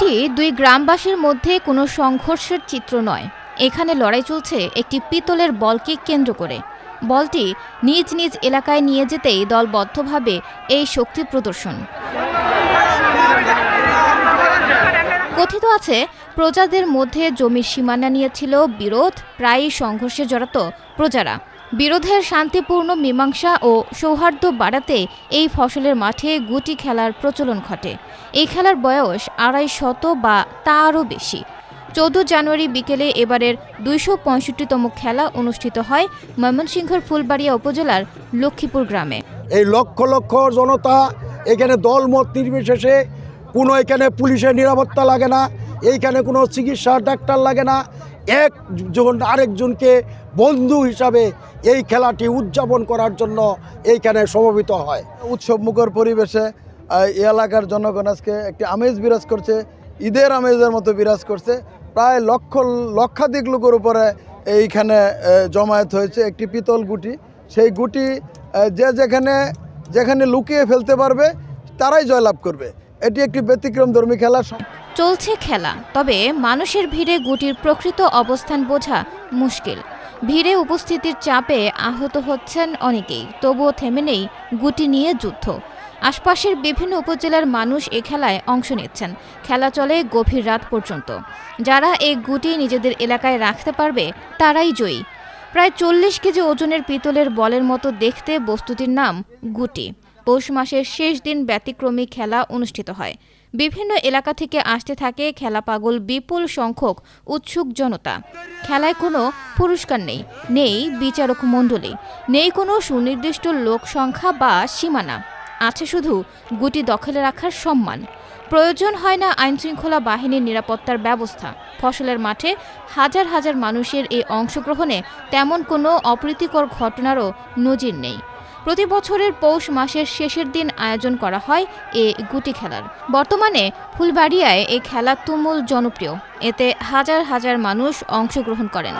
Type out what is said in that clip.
এটি দুই গ্রামবাসীর মধ্যে কোনো সংঘর্ষের চিত্র নয়। এখানে লড়াই চলছে একটি পিতলের বলকে কেন্দ্র করে। বলটি নিজ নিজ এলাকায় নিয়ে যেতেই দলবদ্ধভাবে এই শক্তি প্রদর্শন। কথিত আছে, প্রজাদের মধ্যে জমির সীমানা নিয়েছিল বিরোধ, প্রায়ই সংঘর্ষে জড়াত প্রজারা। বিরোধের শান্তিপূর্ণ মীমাংসা ও সৌহার্দ্য বাড়াতে এই ফসলের মাঠে গুটি খেলার প্রচলন ঘটে। এই খেলার বয়স আড়াই শত বা তারও বেশি। চৌদ্দ জানুয়ারি বিকেলে এবারের দুইশো পঁয়ষট্টিতম খেলা অনুষ্ঠিত হয় ময়মনসিংহের ফুলবাড়িয়া উপজেলার লক্ষ্মীপুর গ্রামে। এই লক্ষ লক্ষ জনতা এখানে দল মত নির্বিশেষে কোনো এখানে পুলিশের নিরাপত্তা লাগে না, এইখানে কোনো চিকিৎসা ডাক্তার লাগে না। একজন আরেকজনকে বন্ধু হিসাবে এই খেলাটি উদযাপন করার জন্য এইখানে সমবেত হয়। উৎসব মুখর পরিবেশে এই এলাকার জনগণ আজকে একটি আমেজ বিরাজ করছে, ঈদের আমেজের মতো বিরাজ করছে। প্রায় লক্ষ, লক্ষাধিক লোকের উপরে এইখানে জমায়েত হয়েছে একটি পিতল গুটি। সেই গুটি যে যেখানে যেখানে লুকিয়ে ফেলতে পারবে, তারাই জয়লাভ করবে। এটি একটি ব্যতিক্রম ধর্মী খেলা। চলছে খেলা, তবে মানুষের ভিড়ে গুটির প্রকৃত অবস্থান বোঝা মুশকিল। ভিড়ে উপস্থিতির চাপে আহত হচ্ছেন অনেকেই, তবুও থেমে নেই গুটি নিয়ে যুদ্ধ। আশপাশের বিভিন্ন উপজেলার মানুষ এ খেলায় অংশ নিচ্ছেন। খেলা চলে গভীর রাত পর্যন্ত। যারা এই গুটি নিজেদের এলাকায় রাখতে পারবে, তারাই জয়ী। প্রায় চল্লিশ কেজি ওজনের পিতলের বলের মতো দেখতে বস্তুটির নাম গুটি। পৌষ মাসের শেষ দিন ব্যতিক্রমী খেলা অনুষ্ঠিত হয়। বিভিন্ন এলাকা থেকে আসতে থাকে খেলা পাগল বিপুল সংখ্যক উৎসুক জনতা। খেলায় কোনো পুরস্কার নেই নেই বিচারক মণ্ডলী, নেই কোনো সুনির্দিষ্ট লোক সংখ্যা বা সীমানা। আছে শুধু গুটি দখলে রাখার সম্মান। প্রয়োজন হয় না আইনশৃঙ্খলা বাহিনীর নিরাপত্তার ব্যবস্থা। ফসলের মাঠে হাজার হাজার মানুষের এই অংশগ্রহণে তেমন কোনো অপ্রীতিকর ঘটনারও নজির নেই। প্রতি বছরের পৌষ মাসের শেষের দিন আয়োজন করা হয় এ গুটি খেলার। বর্তমানে ফুলবাড়িয়ায় এই খেলা তুমুল জনপ্রিয়। এতে হাজার হাজার মানুষ অংশগ্রহণ করেন।